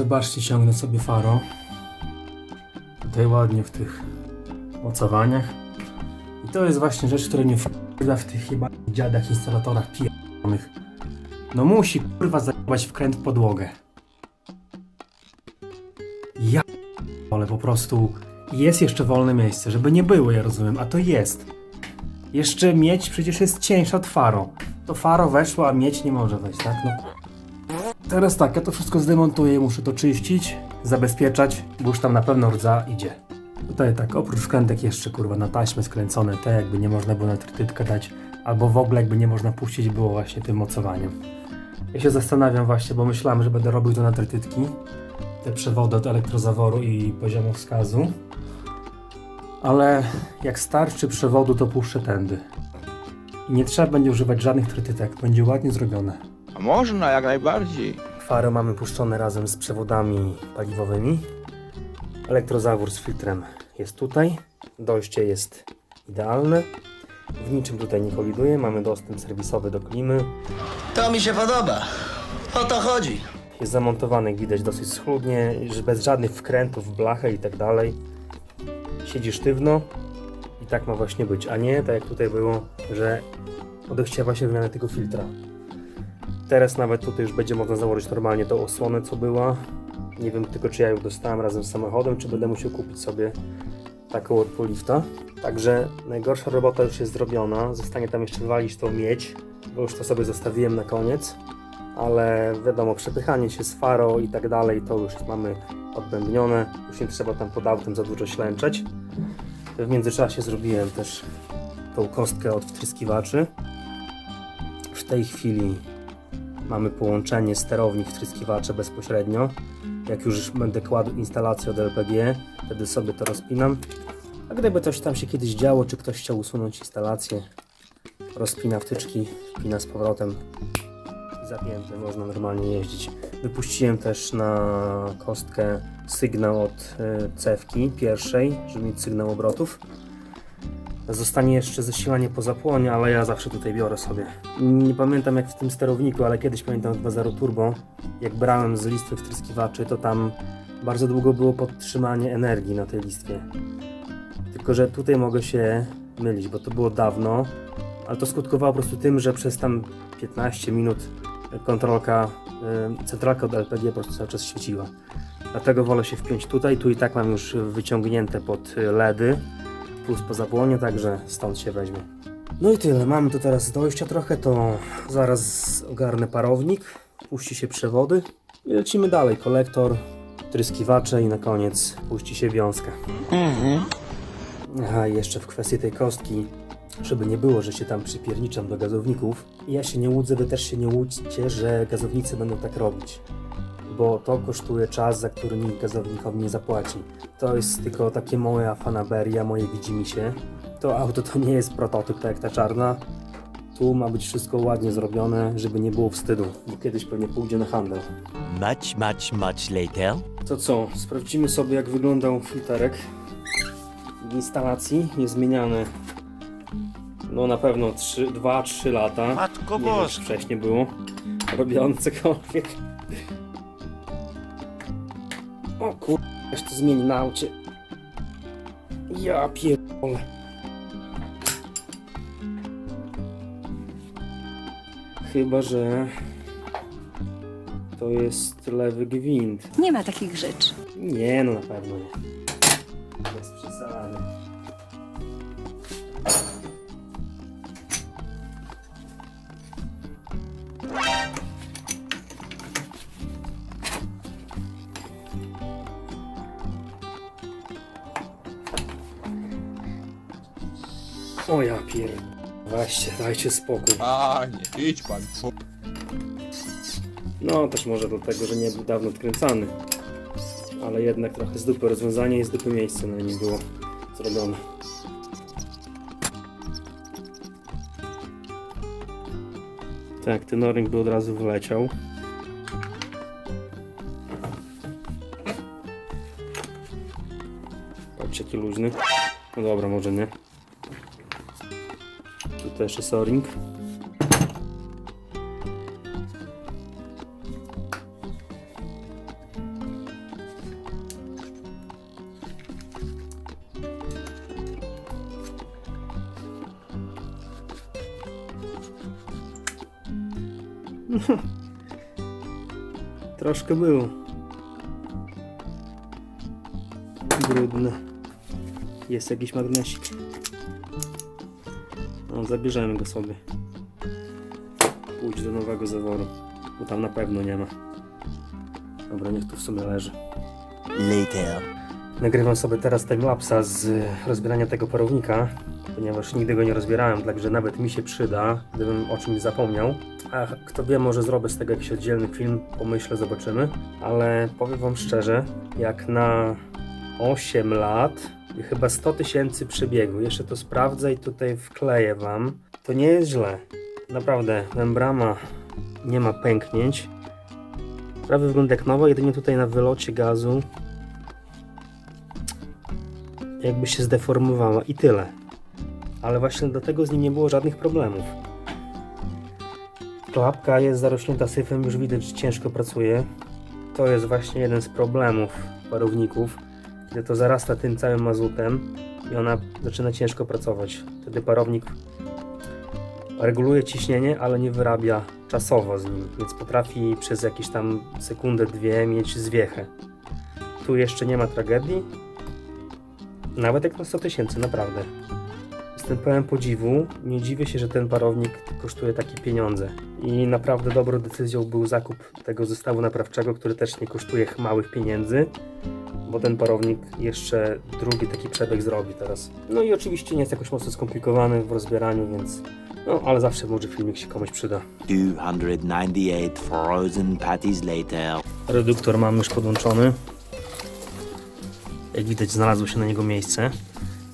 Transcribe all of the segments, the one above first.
zobaczcie, ciągnę sobie faro. Tutaj ładnie w tych mocowaniach. I to jest właśnie rzecz, która mnie wkurza w tych chyba dziadach instalatorach pierdolonych. No musi kurwa zajebać wkręt w podłogę. Ja ale po prostu jest jeszcze wolne miejsce, żeby nie było, ja rozumiem, a to jest. Jeszcze miedź przecież jest cieńsza od faro. To faro weszło, a miedź nie może wejść, tak? No. Teraz tak, ja to wszystko zdemontuję, muszę to czyścić, zabezpieczać, bo już tam na pewno rdza idzie. Tutaj tak, oprócz wkrętek jeszcze kurwa na taśmę skręcone, te jakby nie można było na trytytkę dać, albo w ogóle jakby nie można puścić było właśnie tym mocowaniem. Ja się zastanawiam właśnie, bo myślałem, że będę robił to na trytytki, te przewody od elektrozaworu i poziomu wskazu, ale jak starczy przewodu, to puszczę tędy. I nie trzeba będzie używać żadnych trytytek, będzie ładnie zrobione. Można, jak najbardziej. Fary mamy puszczone razem z przewodami paliwowymi. Elektrozawór z filtrem jest tutaj. Dojście jest idealne. W niczym tutaj nie koliduje. Mamy dostęp serwisowy do klimy. To mi się podoba. O to chodzi. Jest zamontowany, jak widać, dosyć schludnie, że bez żadnych wkrętów w blachę i tak dalej. Siedzi sztywno i tak ma właśnie być, a nie tak jak tutaj było, że odechciewa się wymiany tego filtra. Teraz nawet tutaj już będzie można założyć normalnie tą osłonę, co była. Nie wiem tylko, czy ja ją dostałem razem z samochodem, czy będę musiał kupić sobie taką od Polifta. Także najgorsza robota już jest zrobiona. Zostanie tam jeszcze walić tą miedź, bo już to sobie zostawiłem na koniec. Ale wiadomo, przepychanie się z faro i tak dalej, to już mamy odbębnione. Już nie trzeba tam pod autem za dużo ślęczeć. W międzyczasie zrobiłem też tą kostkę od wtryskiwaczy. W tej chwili mamy połączenie sterownik wtryskiwacze bezpośrednio. Jak już będę kładł instalację od LPG, wtedy sobie to rozpinam. A gdyby coś tam się kiedyś działo, czy ktoś chciał usunąć instalację, rozpina wtyczki, wpina z powrotem i zapięte, można normalnie jeździć. Wypuściłem też na kostkę sygnał od y, cewki pierwszej, żeby mieć sygnał obrotów. Zostanie jeszcze zasilanie po zapłonie, ale ja zawsze tutaj biorę sobie. Nie pamiętam jak w tym sterowniku, ale kiedyś pamiętam w 2.0 Turbo, jak brałem z listwy wtryskiwaczy, to tam bardzo długo było podtrzymanie energii na tej listwie. Tylko, że tutaj mogę się mylić, bo to było dawno, ale to skutkowało po prostu tym, że przez tam 15 minut kontrolka, y, centralka od LPG po prostu cały czas świeciła. Dlatego wolę się wpiąć tutaj, tu i tak mam już wyciągnięte pod y, LEDy, plus po zapłonie, także stąd się weźmie. No i tyle, mamy tu teraz dojścia trochę, to zaraz ogarnę parownik, puści się przewody i lecimy dalej, kolektor, tryskiwacze i na koniec puści się wiązka. Aha, i jeszcze w kwestii tej kostki, żeby nie było, że się tam przypierniczam do gazowników. Ja się nie łudzę, wy też się nie łudźcie, że gazownicy będą tak robić. Bo to kosztuje czas, za który nikt gazownikowi nie zapłaci. To jest tylko takie moja fanaberia, moje widzimisię. To auto to nie jest prototyp, tak jak ta czarna. Tu ma być wszystko ładnie zrobione, żeby nie było wstydu, bo kiedyś pewnie pójdzie na handel. Much, much, much later. To co, sprawdzimy sobie jak wyglądał filterek w instalacji. Jest zmieniany no na pewno 2-3 lata. Matko Nie wiem, czy Boska. wcześniej było robione cokolwiek. O kur... Weź to zmieni na aucie. Ja pierdolę. Chyba, że to jest lewy gwint. Nie ma takich rzeczy. Nie, no na pewno nie. Bez przesady. O ja pier... Weźcie, dajcie spokój. Panie, idź pan. fu- No, też może dlatego, że nie był dawno odkręcany. Ale jednak trochę z dupy rozwiązanie i z dupy miejsce na nim było zrobione. Tak, ten o-ring by od razu wyleciał. Patrzcie, jaki luźny. No dobra, może nie to jeszcze soring. Troszkę było. Brudne. Jest jakiś magnesik. Zabierzemy go sobie. Pójdź do nowego zaworu, bo tam na pewno nie ma. Dobra, niech tu w sumie leży. Later. Nagrywam sobie teraz timelapsa z rozbierania tego parownika, ponieważ nigdy go nie rozbierałem, także nawet mi się przyda, gdybym o czymś zapomniał. A kto wie, może zrobię z tego jakiś oddzielny film, pomyślę, zobaczymy. Ale powiem Wam szczerze, jak na 8 lat i chyba 100 tysięcy przebiegu, jeszcze to sprawdzę i tutaj wkleję Wam, to nie jest źle. Naprawdę, membrama nie ma pęknięć. Prawie wygląda jak nowa, jedynie tutaj na wylocie gazu jakby się zdeformowała i tyle. Ale właśnie dlatego z nim nie było żadnych problemów. Klapka jest zarośnięta syfem, już widać, że ciężko pracuje. To jest właśnie jeden z problemów parowników, kiedy to zarasta tym całym mazutem i ona zaczyna ciężko pracować. Wtedy parownik reguluje ciśnienie, ale nie wyrabia czasowo z nim, więc potrafi przez jakieś tam sekundę, dwie mieć zwiechę. Tu jeszcze nie ma tragedii, nawet jak na 100 tysięcy, naprawdę. Jestem pełen podziwu. Nie dziwię się, że ten parownik kosztuje takie pieniądze. I naprawdę dobrą decyzją był zakup tego zestawu naprawczego, który też nie kosztuje małych pieniędzy, bo ten parownik jeszcze drugi taki przebieg zrobi teraz. No i oczywiście nie jest jakoś mocno skomplikowany w rozbieraniu, więc no, ale zawsze może filmik się komuś przyda. 298 frozen patties later. Reduktor mamy już podłączony. Jak widać znalazło się na niego miejsce.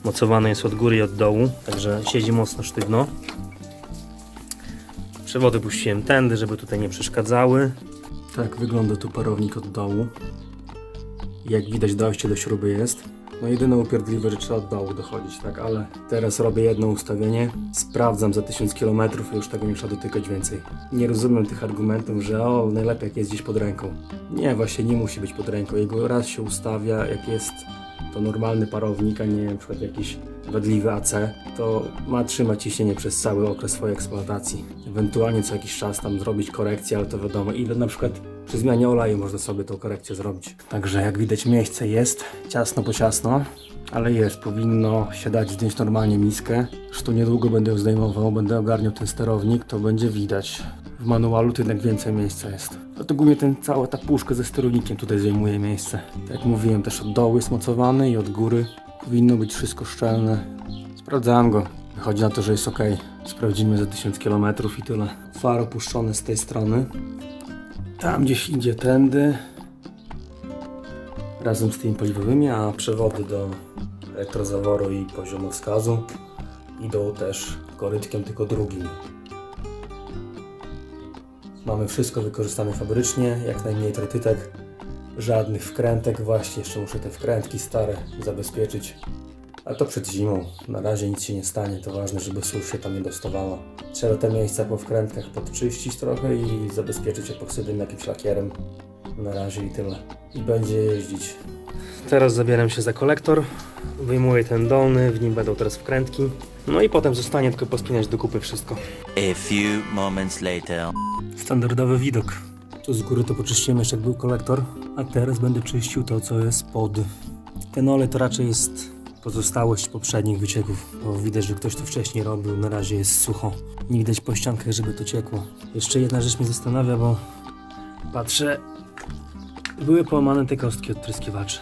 Mocowany jest od góry i od dołu, także siedzi mocno sztywno. Przewody puściłem tędy, żeby tutaj nie przeszkadzały. Tak wygląda tu parownik od dołu. Jak widać dojście do śruby jest. No jedyne upierdliwe, że trzeba od dołu dochodzić, tak, ale teraz robię jedno ustawienie, sprawdzam za 1000 km i już tego nie trzeba dotykać więcej. Nie rozumiem tych argumentów, że o, najlepiej jak jest gdzieś pod ręką. Nie, właśnie nie musi być pod ręką. Jego raz się ustawia, jak jest to normalny parownik, a nie przykład jakiś wadliwy AC, to ma trzymać ciśnienie przez cały okres swojej eksploatacji. Ewentualnie co jakiś czas tam zrobić korekcję, ale to wiadomo, ile na przykład przy zmianie oleju można sobie tą korekcję zrobić. Także jak widać miejsce jest, ciasno po ciasno, ale jest, powinno się dać zdjąć normalnie miskę. Zresztą niedługo będę ją zdejmował, będę ogarniał ten sterownik, to będzie widać. W manualu to jednak więcej miejsca jest. Dlatego głównie ten, cała ta puszka ze sterownikiem tutaj zajmuje miejsce. Tak jak mówiłem, też od dołu jest mocowany i od góry powinno być wszystko szczelne. Sprawdzałem go. Wychodzi na to, że jest ok. Sprawdzimy za 1000 km i tyle. Far opuszczony z tej strony. Tam gdzieś idzie tędy. Razem z tymi paliwowymi, a przewody do elektrozaworu i poziomowskazu idą też korytkiem, tylko drugim. Mamy wszystko wykorzystane fabrycznie, jak najmniej tretytek, żadnych wkrętek. Właśnie jeszcze muszę te wkrętki stare zabezpieczyć. A to przed zimą. Na razie nic się nie stanie, to ważne, żeby sól się tam nie dostawała. Trzeba te miejsca po wkrętkach podczyścić trochę i zabezpieczyć epoksydem jakimś lakierem. Na razie i tyle. I będzie jeździć. Teraz zabieram się za kolektor. Wyjmuję ten dolny, w nim będą teraz wkrętki. No i potem zostanie tylko pospinać do kupy wszystko. A few moments later. Standardowy widok. Tu z góry to poczyściłem jeszcze jak był kolektor, a teraz będę czyścił to, co jest pod. Ten olej to raczej jest pozostałość poprzednich wycieków, bo widać, że ktoś to wcześniej robił, na razie jest sucho. Nie widać po ściankach, żeby to ciekło. Jeszcze jedna rzecz mnie zastanawia, bo patrzę, były połamane te kostki od tryskiwaczy.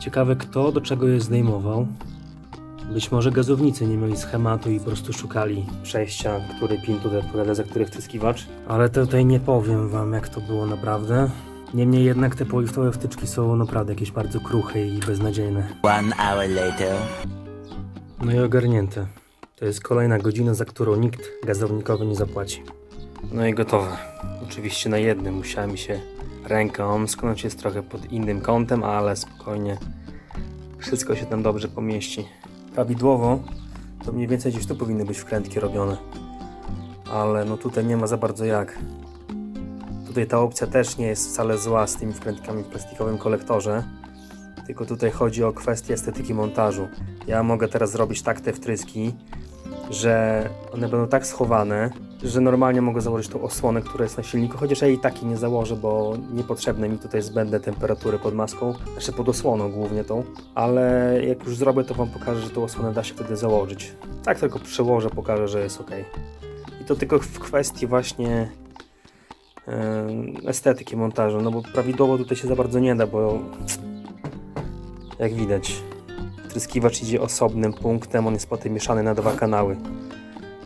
Ciekawe kto do czego je zdejmował. Być może gazownicy nie mieli schematu i po prostu szukali przejścia, który pin tutaj odpowiada za który wtyskiwacz. Ale tutaj nie powiem wam jak to było naprawdę. Niemniej jednak te poliftowe wtyczki są naprawdę jakieś bardzo kruche i beznadziejne. One hour later. No i ogarnięte. To jest kolejna godzina, za którą nikt gazownikowy nie zapłaci. No i gotowe. Oczywiście na jednym musiałem się ręką omsknąć, jest trochę pod innym kątem, ale spokojnie. Wszystko się tam dobrze pomieści. Prawidłowo to mniej więcej gdzieś tu powinny być wkrętki robione. Ale no tutaj nie ma za bardzo jak. Tutaj ta opcja też nie jest wcale zła z tymi wkrętkami w plastikowym kolektorze. Tylko tutaj chodzi o kwestię estetyki montażu. Ja mogę teraz zrobić tak te wtryski, że one będą tak schowane, że normalnie mogę założyć tą osłonę, która jest na silniku, chociaż ja i takiej nie założę, bo niepotrzebne mi tutaj zbędne temperatury pod maską, znaczy pod osłoną głównie tą, ale jak już zrobię, to Wam pokażę, że tą osłonę da się wtedy założyć. Tak tylko przełożę, pokażę, że jest ok. I to tylko w kwestii właśnie estetyki montażu, no bo prawidłowo tutaj się za bardzo nie da, bo jak widać Tryskiwacz idzie osobnym punktem, on jest potem mieszany na dwa kanały.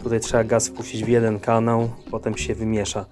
Tutaj trzeba gaz wpuścić w jeden kanał, potem się wymiesza.